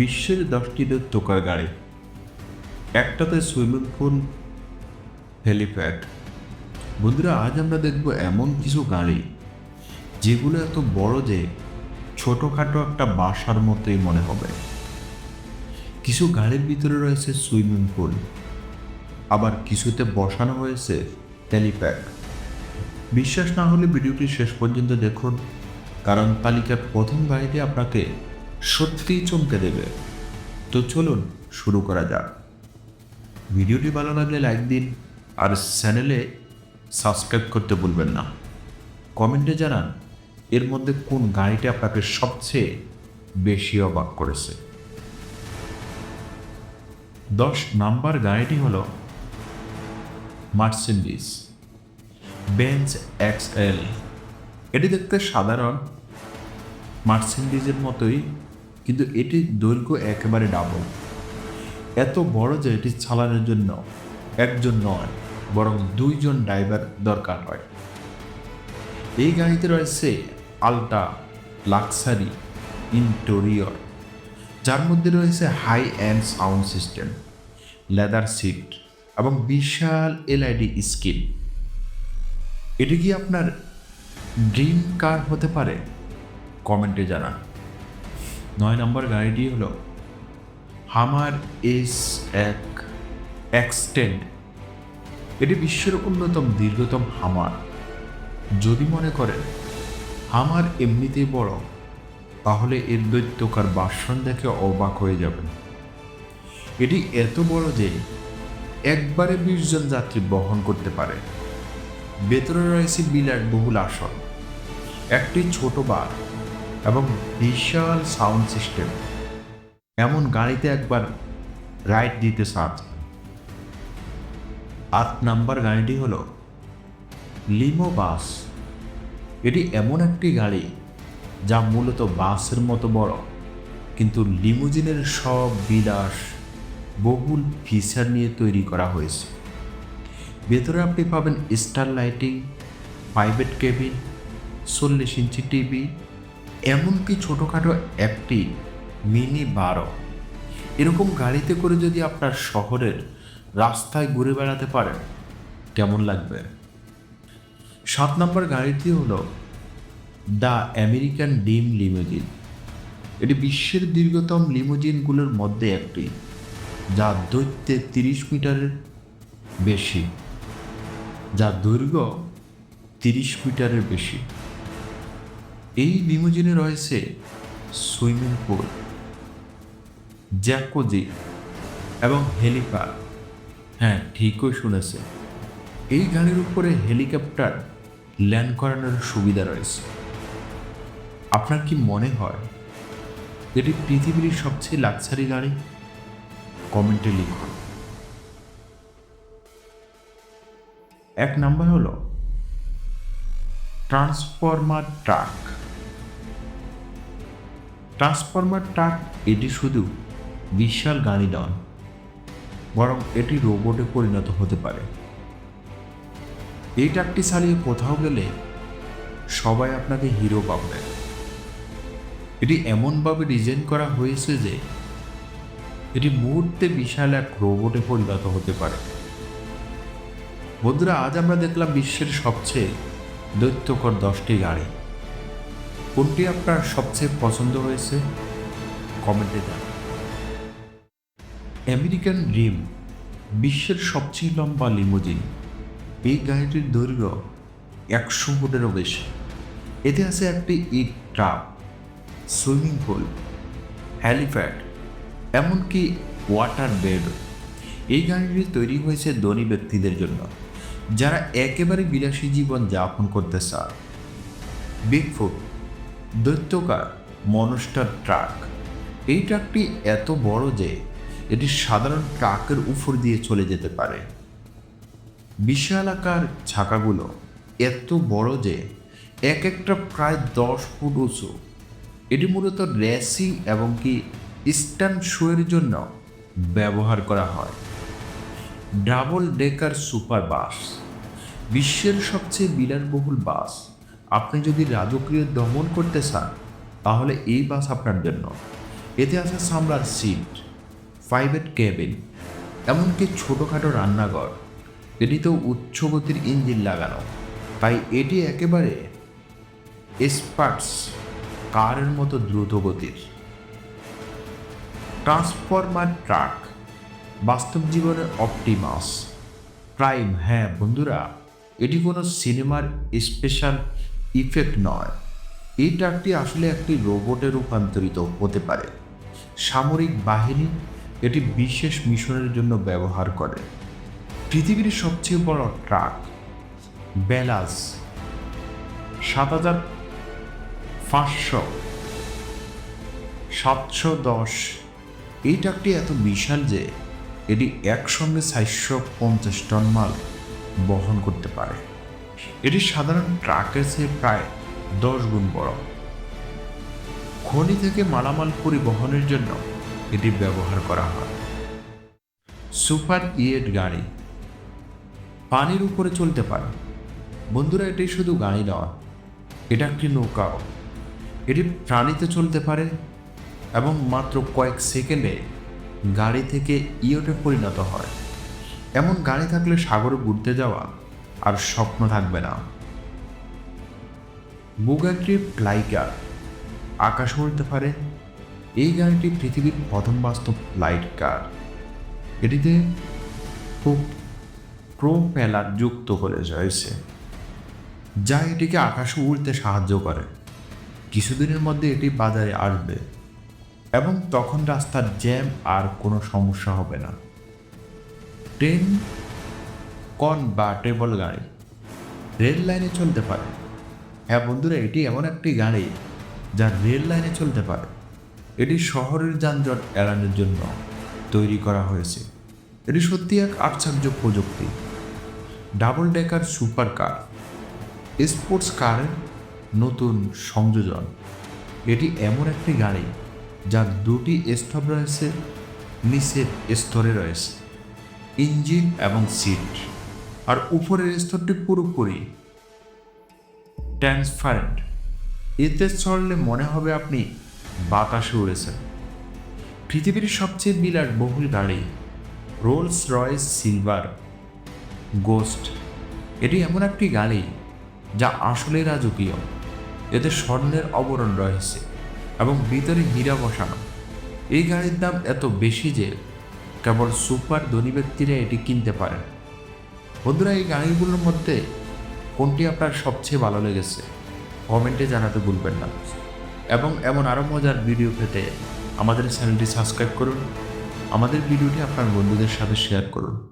বিশ্বের দশটি তোকার গাড়ি। একটাতে সুইমিং পুল, হেলিপ্যাড। বন্ধুরা, আজ আমরা দেখব এমন কিছু গাড়ি, যেগুলো এত বড় যে ছোটোখাটো একটা বাসার মতোই মনে হবে। কিছু গাড়ির ভিতরে রয়েছে সুইমিং পুল, আবার কিছুতে বসানো হয়েছে হেলিপ্যাড। বিশ্বাস না হলে ভিডিওটি শেষ পর্যন্ত দেখুন, কারণ তালিকার প্রথম গাড়িটি আপনাকে সত্যিই চমকে দেবে। তো চলুন শুরু করা যাক। ভিডিওটি ভালো লাগলে লাইক দিন আর চ্যানেলে সাবস্ক্রাইব করতে ভুলবেন না। কমেন্টে জানান, এর মধ্যে কোন গাড়িটি আপনাকে সবচেয়ে বেশি অবাক করেছে? দশ নাম্বার গাড়িটি হলো মার্সেন্ডিস বেঞ্চ এক্স এল। এটি দেখতে সাধারণ। মার্সেন্ডিজের মতোই কিন্তু এটির দৈর্ঘ্য একেবারে ডাবল এত বড় যে এটি চালানোর জন্য একজন নয়, বরং দুইজন ড্রাইভার দরকার হয়। এই গাড়িতে রয়েছে আলটা লাক্সারি ইন্টোরিয়র যার মধ্যে রয়েছে high end sound system leather seat এবং বিশাল এলআইডি স্ক্রিন এটি কি আপনার ড্রিম কার হতে পারে? কমেন্টে জানান। নয় নম্বর গাড়িটি হলো হামার এস এক এক্সটেন্ড এটি বিশ্বের অন্যতম দীর্ঘতম হামার যদি মনে করেন হামার এমনিতেই বড়, তাহলে এর দৈত্যকার বাসন দেখে অবাক হয়ে যাবেন। এটি এত বড় যে একবারে বিশ জন যাত্রী বহন করতে পারে। ভেতরে রয়েছে বিলাট বহুল আসন। একটি ছোট বার এবং বিশাল সাউন্ড সিস্টেম। এমন গাড়িতে একবার রাইড দিতে চান আট নাম্বার গাড়িটি হলো লিমো বাস। এটি এমন একটি গাড়ি যা মূলত বাসের মতো বড়, কিন্তু লিমুজিনের সব বিলাস বহুল ফিচার নিয়ে তৈরি করা হয়েছে। ভেতরে আপনি পাবেন স্টার লাইটিং, প্রাইভেট কেবিন, চল্লিশ ইঞ্চি টিভি এমনকি ছোটোখাটো একটি মিনি বারো এরকম গাড়িতে করে যদি আপনার শহরের রাস্তায় ঘুরে বেড়াতে পারেন, কেমন লাগবে? সাত নম্বর গাড়িটি হলো দ্য আমেরিকান ডিম লিমোজিন। এটি বিশ্বের দীর্ঘতম লিমোজিনগুলোর মধ্যে একটি, যা দৈত্যে তিরিশ মিটারের বেশি, যা দৈর্ঘ্য তিরিশ মিটারের বেশি। এই লিমুজিনে রয়েছে সুইমিং পুল, জ্যাকোজি এবং হেলিপ্যাড। হ্যাঁ ঠিকই শুনেছে। এই গাড়ির উপরে হেলিকপ্টার ল্যান্ড করানোর সুবিধা রয়েছে। আপনার কি মনে হয় এটি পৃথিবীর সবচেয়ে লাক্সারি গাড়ি? কমেন্টে লিখুন। এক নাম্বার হলো ট্রান্সফরমার ট্রাক ট্রান্সফরমার ট্রাক এটি শুধু বিশাল গাড়ি নয়, বরং এটি রোবটে পরিণত হতে পারে। এই ট্রাকটি চালিয়ে কোথাও গেলে সবাই আপনাকে হিরো পাবে এটি এমনভাবে ডিজাইন করা হয়েছে যে এটি মুহূর্তে বিশাল এক রোবটে পরিণত হতে পারে। বন্ধুরা, আজ আমরা দেখলাম বিশ্বের সবচেয়ে দৈত্যকর দশটি গাড়ি। কোনটি আপনার সবচেয়ে পছন্দ হয়েছে? কমেন্টে জানান। আমেরিকান ড্রিম বিশ্বের সবচেয়ে লম্বা লিমোজিন। এই গাড়িটির দৈর্ঘ্য একশো ফুটেরও বেশি। এতে আছে একটি ইট ট্রাক সুইমিং পুল হ্যালিপ্যাড এমনকি ওয়াটার বেড। এই গাড়িটি তৈরি হয়েছে ধনী ব্যক্তিদের জন্য। যারা একেবারে বিলাসী জীবন যাপন করতে চায়। বিগফুট দৈত্যকার, মনস্টার ট্রাক। এই ট্রাকটি এত বড় যে এটি সাধারণ ট্রাকের উপর দিয়ে চলে যেতে পারে। বিশালাকার ছাকাগুলো এত বড় যে এক একটা প্রায় দশ ফুট উঁচু। এটি মূলত রেসিং এবং কি স্ট্যান্ড শোয়ের জন্য ব্যবহার করা হয়। ডাবল ডেকার সুপার বাস, বিশ্বের সবচেয়ে বিলাসবহুল বাস। আপনি যদি রাজকীয় দমন করতে চান, তাহলে এই বাস আপনার জন্য। এতে আছে সামলার সিট, প্রাইভেট কেবিন, এমনকি ছোটোখাটো রান্নাঘর এটিতেও উচ্চ গতির ইঞ্জিন লাগানো। তাই এটি একেবারে এক্সপার্টস কারের মতো দ্রুত গতির ট্রান্সফরমার ট্রাক বাস্তব জীবনের অপটিমাস। প্রাইম হ্যাঁ বন্ধুরা, এটি কোনো সিনেমার স্পেশাল ইফেক্ট নয়। এই ট্রাকটি আসলে একটি রোবটে রূপান্তরিত হতে পারে। সামরিক বাহিনী এটি বিশেষ মিশনের জন্য ব্যবহার করে। পৃথিবীর সবচেয়ে বড় ট্রাক, বেলাস, সাত হাজার পাঁচশো, সাতশো দশ। এই ট্রাকটি এত বিশাল যে এটি একসঙ্গে চারশো পঞ্চাশ টন মাল বহন করতে পারে। এটি সাধারণ ট্রাকের চেয়ে প্রায় দশ গুণ বড়। খনি থেকে মালামাল পরিবহনের জন্য এটি ব্যবহার করা হয়। সুপার ইয়েট গাড়ি পানির উপরে চলতে পারে। বন্ধুরা, এটি শুধু গাড়ি নয়, এটা একটি নৌকাও। এটি প্রাণীতে চলতে পারে এবং মাত্র কয়েক সেকেন্ডে গাড়ি থেকে ইয়টে পরিণত হয়। এমন গাড়ি থাকলে সাগরে ঘুরতে যাওয়া আর স্বপ্ন থাকবে না। বুগাটি ফ্লাইকার আকাশ উড়তে পারে। এই গাড়িটি পৃথিবীর প্রথম বাস্তব ফ্লাইট কার। এটিতে খুব প্রোপেলার যুক্ত করে রয়েছে, যা এটিকে আকাশে উড়তে সাহায্য করে। কিছুদিনের মধ্যে এটি বাজারে আসবে। এবং তখন রাস্তার জ্যাম আর কোনো সমস্যা হবে না। ট্রেন কনভার্টেবল গাড়ি রেল লাইনে চলতে পারে। হ্যাঁ বন্ধুরা, এটি এমন একটি গাড়ি যা রেল লাইনে চলতে পারে। এটি শহরের যানজট এড়ানোর জন্য তৈরি করা হয়েছে। এটি সত্যি এক আশ্চর্য প্রযুক্তি। Double decker super car, sports কারের নতুন সংযোজন। এটি এমন একটি গাড়ি যার দুটি স্তর রয়েছে, নিচের স্তরে রয়েছে, ইঞ্জিন এবং সিট। আর উপরের স্তরটি পুরোপুরি ট্রান্সপারেন্ট। এতে চড়লে মনে হবে আপনি বাতাসে উড়েছেন। পৃথিবীর সবচেয়ে বিলাস বহুল গাড়ি রোলস রয়েস সিলভার গোস্ট এটি এমন একটি গাড়ি যা আসলে রাজকীয়। এতে স্বর্ণের আবরণ রয়েছে। এবং ভিতরে হীরা বসানো। এই গাড়ির দাম এত বেশি যে কেবল সুপার ধনী ব্যক্তিরা এটি কিনতে পারেন। বন্ধুরা, এই গাড়িগুলোর মধ্যে কোনটি আপনার সবচেয়ে ভালো লেগেছে? কমেন্টে জানাতে ভুলবেন না। এবং এমন আরও মজার ভিডিও পেতে আমাদের চ্যানেলটি সাবস্ক্রাইব করুন। আমাদের ভিডিওটি আপনার বন্ধুদের সাথে শেয়ার করুন।